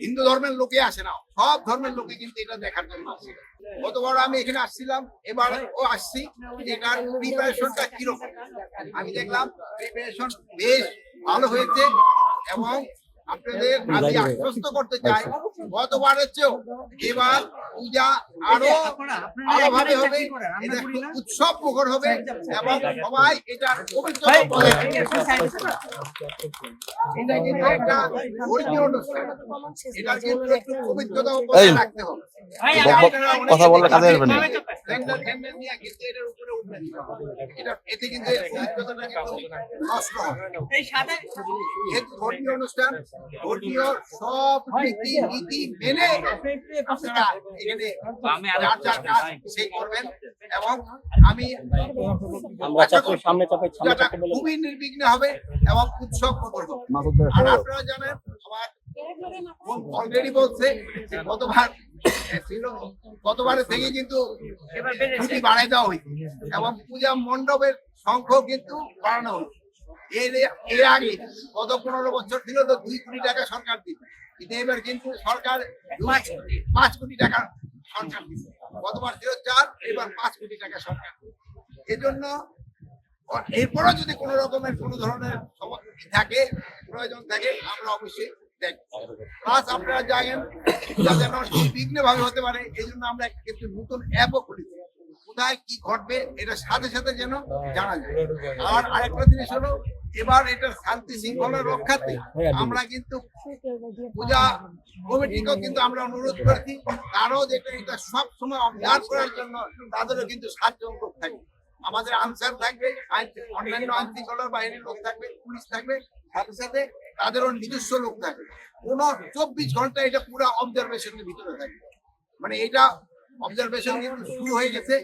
হিন্দু ধর্মের লোকে আসে না। সব ধর্মের লোকে কিন্তু এটা দেখার জন্য আসে। বড় আমি এখানে আসছিলাম, এবার ও আসছি এটার প্রিপারেশনটা কীরকম? আমি দেখলাম প্রিপারেশন বেশ ভালো হয়েছে এবং আপনাদের আমি আশ্বস্ত করতে চাই। গতবারের চেয়েও এবার পূজা আরও আরও ভাবে হবে। এটা একটু উৎসব মুখর হবে এবং সবাই এটার পবিত্রতা এটা কিন্তু একটা ধর্মীয় অনুষ্ঠান। এটা কিন্তু একটু পবিত্রতা রাখতে হবে। কথা বললে কাজে আসবে না। ধর্মীয় অনুষ্ঠান ধর্মীয় সব নীতি নীতি মেনে যার যার কাজ করবেন এবং আমি সামনে খুবই নির্বিঘ্নে হবে এবং উৎসব আর আপনারা জানেন আমার অলরেডি বলছে গতবার ছিল গতবারের থেকে কিন্তু ছুটি বাড়াই দেওয়া হয়েছে। এবং পূজা মণ্ডপের সংখ্যাও কিন্তু বাড়ানো হয়েছে এর এর আগে গত পনেরো বছর ছিল তো দুই কোটি টাকা সরকার দিত। কিন্তু এবার কিন্তু সরকার পাঁচ কোটি। টাকা সরকার দিচ্ছে গতবার ছিল চার এবার পাঁচ কোটি টাকা সরকার এজন্য এরপরও যদি কোনো রকমের কোনো ধরনের সমস্যা থাকে প্রয়োজন থাকে আমরা অবশ্যই প্লাস আপনারা জানেন যা যেন বিঘ্ন ভাবে হতে পারে, এই জন্য আমরা একটা নতুন অ্যাপও খুলেছি। কোথায় কি ঘটবে, এটা সাথে সাথে যেন জানা যায়। আর আরেকটা জিনিস হলো, এবার এটা শান্তি শৃঙ্খলা রক্ষাতে আমরা কিন্তু পূজা কমিটিকেও কিন্তু আমরা অনুরোধ করেছি। তারও যেটা এটা সব সময় অবজার্ভ করার জন্য তাদেরও কিন্তু সাতজন লোক থাকবে আমাদের আনসার থাকবে অন্যান্য আইন শৃঙ্খলা বাহিনীর লোক থাকবে, পুলিশ থাকবে, সাথে সাথে তাদেরও নিজস্ব লোক থাকে। কোন চব্বিশ ঘণ্টা এটা পুরো অবজারভেশনের ভিতরে থাকে। মানে এটা অবজারভেশন কিন্তু শুরু হয়ে গেছে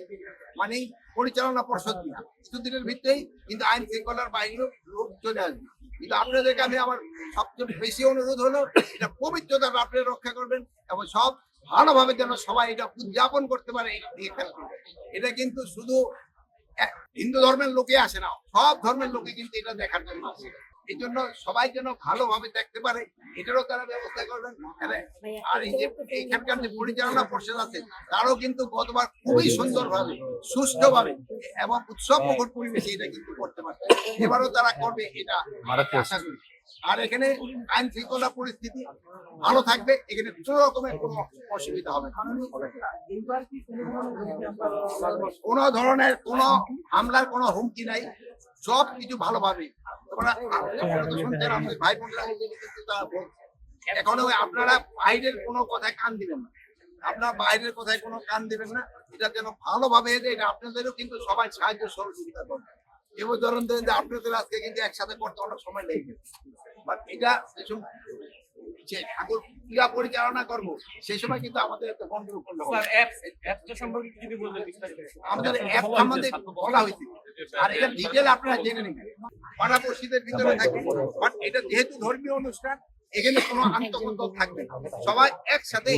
মানে পরিচালনা পর্ষদ নিয়ে। কিছুদিনের ভিতরেই কিন্তু আইন শৃঙ্খলার বাহিনীও লোক চলে আসবে। কিন্তু আপনাদেরকে আমি আমার সবচেয়ে বেশি অনুরোধ হলো, এটা পবিত্রতা আপনারা রক্ষা করবেন এবং সব ভালোভাবে যেন সবাই এটা উদযাপন করতে পারে এটা কিন্তু শুধু হিন্দু ধর্মের লোকে আসে না, সব ধর্মের লোকে কিন্তু এটা দেখার জন্য আসে। এই জন্য সবাই যেন ভালোভাবে দেখতে পারে এটারও তারা ব্যবস্থা করবেন। আর এই যে এখানকার যে পরিচালনা পরিষদ আছে তারও কিন্তু গতবার খুবই সুন্দরভাবে সুষ্ঠুভাবে এবং উৎসব মুখর পরিবেশে এটা কিন্তু করতে পারছে। এবারও তারা করবে এটা আশা করি। আর এখানে আইন শৃঙ্খলা পরিস্থিতি ভালো থাকবে এখানে কোনো রকমের কোনো অসুবিধা হবে কোন ধরনের কোন হামলার কোনো হুমকি নাই সব কিছু ভালোভাবে ভাই বোনরা কিন্তু তারা বলছে। এখনও আপনারা বাইরের কোনো কথায় কান দিবেন না। আপনারা বাইরের কথায় কোনো কান দিবেন না। এটা যেন ভালোভাবে এটা আপনাদেরও কিন্তু সবাই সাহায্য সহযোগিতা করবে। এবার ধরুন ধরেন যে আপনাদের আজকে কিন্তু একসাথে করতে অনেক সময় লেগে বাট এটা যে ঠাকুর পরিচালনা করব সেই সময় কিন্তু আমাদের একটা কন্ট্রোল করতে আমাদের অ্যাপ সম্বন্ধে বলা হয়েছে আর এটা ডিটেল আপনারা জেনে নেবেন। পাড়া মসজিদের ভিতরে থাকবে বাট এটা যেহেতু ধর্মীয় অনুষ্ঠান এখানে কোনো আন্তঃকন্দল থাকবে না। সবাই একসাথে